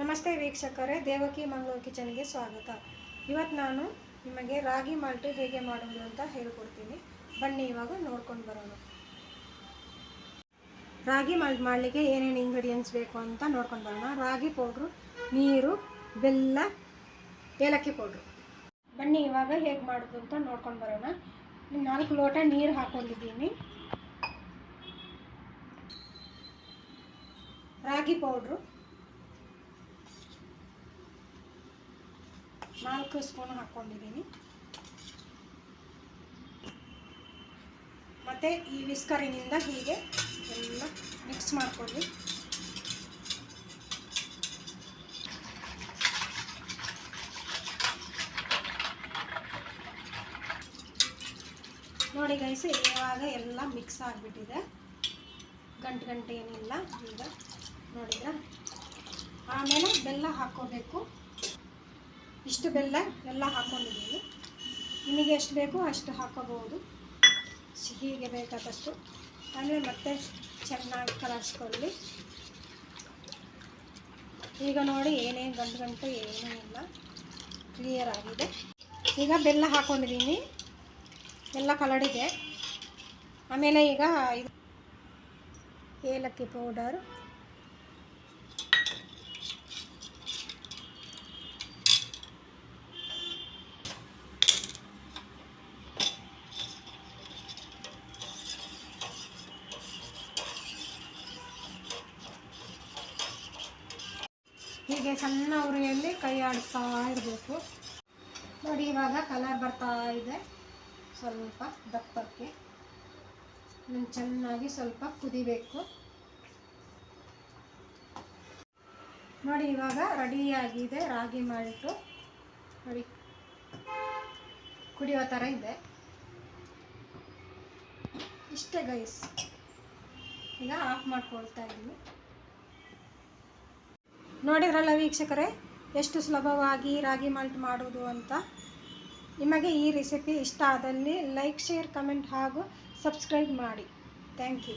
ನಮಸ್ತೆ ವೀಕ್ಷಕರೇ, ದೇವಕಿ ಮಂಗಳೂರು ಕಿಚನ್ಗೆ ಸ್ವಾಗತ. ಇವತ್ತು ನಾನು ನಿಮಗೆ ರಾಗಿ ಮಾಲ್ಟು ಹೇಗೆ ಮಾಡೋದು ಅಂತ ಹೇಳ್ಕೊಡ್ತೀನಿ. ಬನ್ನಿ, ಇವಾಗ ನೋಡ್ಕೊಂಡು ಬರೋಣ. ರಾಗಿ ಮಾಲ್ಟ್ ಮಾಡಲಿಕ್ಕೆ ಏನೇನು ಇಂಗ್ರೀಡಿಯೆಂಟ್ಸ್ ಬೇಕು ಅಂತ ನೋಡ್ಕೊಂಡು ಬರೋಣ. ರಾಗಿ ಪೌಡ್ರು, ನೀರು, ಬೆಲ್ಲ, ಏಲಕ್ಕಿ ಪೌಡ್ರು. ಬನ್ನಿ, ಇವಾಗ ಹೇಗೆ ಮಾಡೋದು ಅಂತ ನೋಡ್ಕೊಂಡು ಬರೋಣ. ನಾಲ್ಕು ಲೋಟ ನೀರು ಹಾಕ್ಕೊಂಡಿದ್ದೀನಿ. ರಾಗಿ ಪೌಡ್ರು ನಾಲ್ಕು ಸ್ಪೂನ್ ಹಾಕ್ಕೊಂಡಿದ್ದೀನಿ. ಮತ್ತು ಈ ವಿಸ್ಕರಿನಿಂದ ಹೀಗೆ ಎಲ್ಲ ಮಿಕ್ಸ್ ಮಾಡ್ಕೊಳ್ಳಿ. ನೋಡಿ ಗೈಸ್ ಇವಾಗ ಎಲ್ಲ ಮಿಕ್ಸ್ ಆಗಿಬಿಟ್ಟಿದೆ. ಗಂಟು ಗಂಟೆ ಏನಿಲ್ಲ ಈಗ ನೋಡಿದ್ರ? ಆಮೇಲೆ ಬೆಲ್ಲ ಹಾಕ್ಕೋಬೇಕು. ಇಷ್ಟು ಬೆಲ್ಲ ಎಲ್ಲ ಹಾಕ್ಕೊಂಡಿದ್ದೀನಿ ನಿಮಗೆ ಎಷ್ಟು ಬೇಕೋ ಅಷ್ಟು ಹಾಕೋಬಹುದು. ಸಿಹಿಗೆ ಬೇಕಾದಷ್ಟು. ಆಮೇಲೆ ಮತ್ತೆ ಚೆನ್ನಾಗಿ ಕಲಸ್ಕೊಳ್ಳಿ. ಈಗ ನೋಡಿ ಏನೇನು ಗಂಟು ಗಂಟು ಏನೂ ಇಲ್ಲ. ಕ್ಲಿಯರ್ ಆಗಿದೆ. ಈಗ ಬೆಲ್ಲ ಹಾಕ್ಕೊಂಡಿದ್ದೀನಿ ಎಲ್ಲ ಕಲಡಿದೆ. ಆಮೇಲೆ ಈಗ ಇದು ಏಲಕ್ಕಿ ಪೌಡರ್. ಹೀಗೆ ಸಣ್ಣ ಉರಿಯಲ್ಲಿ ಕೈ ಆಡಿಸ್ತಾ ಇರಬೇಕು. ನೋಡಿ, ಇವಾಗ ಕಲರ್ ಬರ್ತಾ ಇದೆ. ಸ್ವಲ್ಪ ದಪ್ಪಕ್ಕೆ. ನಾನು ಚೆನ್ನಾಗಿ ಸ್ವಲ್ಪ ಕುದಿಬೇಕು. ನೋಡಿ, ಇವಾಗ ರೆಡಿಯಾಗಿದೆ, ರಾಗಿ ಮಾಡಿಟ್ಟು. ನೋಡಿ, ಕುಡಿಯೋ ಥರ ಇದೆ. ಇಷ್ಟೇ ಗೈಸ್ ಈಗ ಆಫ್ ಮಾಡ್ಕೊಳ್ತಾ ಇದ್ದೀನಿ. ನೋಡಿದ್ರಲ್ಲ ವೀಕ್ಷಕರೇ, ಎಷ್ಟು ಸುಲಭವಾಗಿ ರಾಗಿ ಮಾಲ್ಟ್ ಮಾಡೋದು ಅಂತ? ನಿಮಗೆ ಈ ರೆಸಿಪಿ ಇಷ್ಟ ಆದಲ್ಲಿ ಲೈಕ್ ಶೇರ್ ಕಮೆಂಟ್ ಹಾಗೂ ಸಬ್ಸ್ಕ್ರೈಬ್ ಮಾಡಿ. Thank you